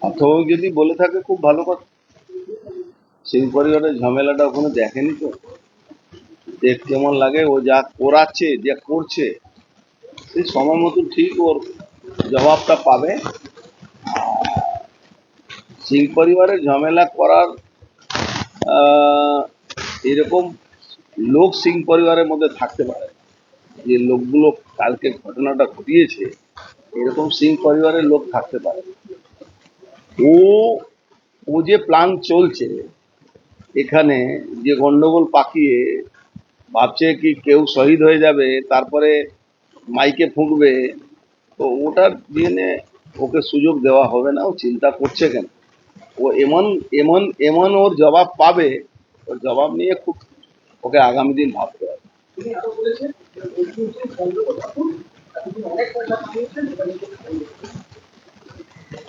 অথবা যদি বলে থাকে খুব ভালো কথা। সিং পরিবারের ঝামেলাটা ওখানে দেখেনি তো? দেখ কেমন লাগে, ও যা করাচ্ছে, যা করছে, সেই সময় মতো ঠিক ওর জবাবটা পাবে। সিং পরিবারের ঝামেলা করার এরকম লোক সিং পরিবারের মধ্যে থাকতে পারে যে লোকগুলো কালকে ঘটনাটা ঘটিয়েছে এরকম সিং পরিবারের লোক থাকতে পারে। ও ও যে প্ল্যান চলছে, এখানে যে গন্ডগোল পাকিয়ে ভাবছে কি কেউ শহীদ হয়ে যাবে, তারপরে মাইকে ফুঁকবে, তো ওটার জেনে ওকে সুযোগ দেওয়া হবে না, ও চিন্তা করছে কেন? ও এমন এমন এমন ওর জবাব পাবে, ওর জবাব নিয়ে খুব ওকে আগামী দিন ভাবতে হবে।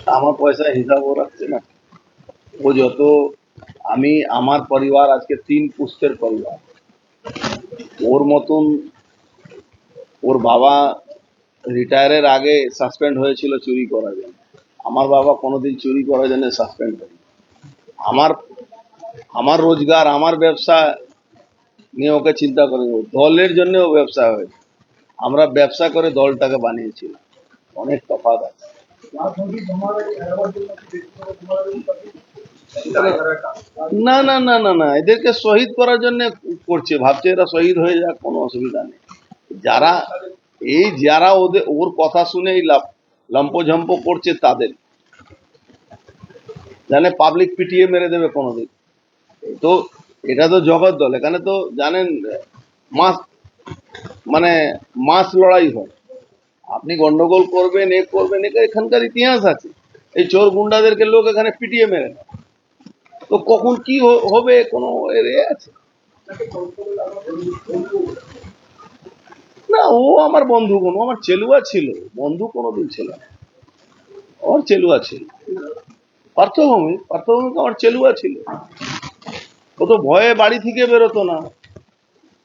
আমার পয়সা হিসাব ও রাখছে না। ও যত, আমি, আমার পরিবার আজকে তিন পুস্তের পরিবার। ওর মতন ওর বাবা রিটায়ারের আগে সাসপেন্ড হয়েছিল চুরি করার জন্য। আমার বাবা কোনোদিন চুরি করার জন্য সাসপেন্ড হয়নি। আমার আমার রোজগার, আমার ব্যবসা নিয়ে ওকে চিন্তা করে দলের জন্য ও ব্যবসা হয়েছে আমরা ব্যবসা করে দলটাকে বানিয়েছিলাম। অনেক তফাত আছে। না না না না না, এদেরকে শহীদ করার জন্য করছে, ভাবছে এরা শহীদ হয়ে যাক, কোনো অসুবিধা নেই। যারা, এই যারা ওদের, ওর কথা শুনে এই লম্পঝম্প করছে তাদের। জানে পাবলিক পিটিয়ে মেরে দেবে কোনোদিন। তো এটা তো জগৎ দল, এখানে তো জানেন, মাস মানে মাস লড়াই হয়। আপনি গন্ডগোল করবেন, এ করবেন এখানকার ইতিহাস আছে। এই চোর গুন্ডাদেরকে লোক এখানে পিটিয়ে মেরে তো কখন কি হবে, কোনো এ আছে। না, ও আমার বন্ধু কোনো, আমার চেলুয়া ছিল। বন্ধু কোনোদিন ছিল না। আমার চেলুয়া ছিল। পার্থভূমি পার্থভূমি আমার চেলুয়া ছিল। ও তো ভয়ে বাড়ি থেকে বেরোতো না।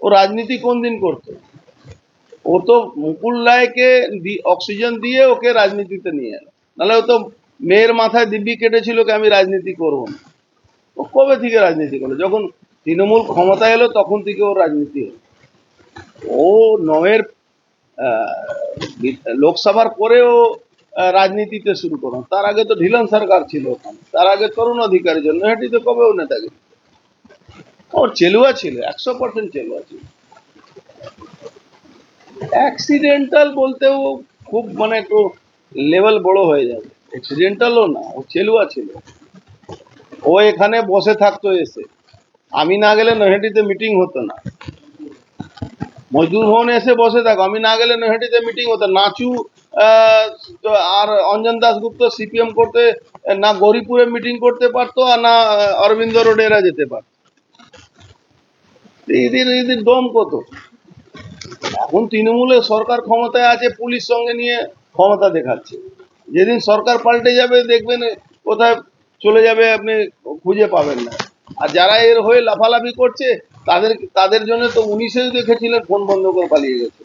ও রাজনীতি কোন দিন করতো? ও তো মুকুল রায়কে অক্সিজেন দিয়ে ওকে রাজনীতিতে নিয়ে এলো। নাহলে ও তো মেয়ের মাথায় দিব্যি কেটেছিল কি আমি রাজনীতি করব না। ও কবে থেকে রাজনীতি করল? যখন তৃণমূল ক্ষমতা এলো, তখন থেকে ওর রাজনীতি হলো। ও নয়ের লোকসভার পরেও রাজনীতিতে শুরু করো তার আগে তো ঢিলন সরকার ছিল ওখানে। তার আগে তরুণ অধিকারীর জন্য। হেঁটিতে কবেও নেতাকে ওর চেলুয়া ছিল, একশো পার্সেন্ট চেলুয়া ছিল। অ্যাক্সিডেন্টাল বলতেও খুব মানে একটু লেভেল বড় হয়ে যাবে। অ্যাক্সিডেন্টালও না, ও চেলুয়া ছিল। ও এখানে বসে থাকতো এসে। আমি না গেলে নৈহাটিতে মিটিং হতো না। মজদুর ভবনে এসে বসে থাকো, আমি না গেলে নৈহাটিতে মিটিং হতো নাচু আর অঞ্জন দাসগুপ্ত সিপিএম করতে, না গৌরীপুরে মিটিং করতে পারতো, আর না অরবিন্দ রোডে এরা যেতে পারতো। এদের এদের দম কত? এখন তৃণমূলের সরকার ক্ষমতায় আছে, পুলিশ সঙ্গে নিয়ে ক্ষমতা দেখাচ্ছে। যেদিন সরকার পাল্টে যাবে, দেখবেন কোথায় চলে যাবে আপনি খুঁজে পাবেন না। আর যারা এর হয়ে লাফালাফি করছে, তাদের তাদের জন্য তো উনিশেও দেখেছিলেন ফোন বন্ধ করে পালিয়ে গেছে।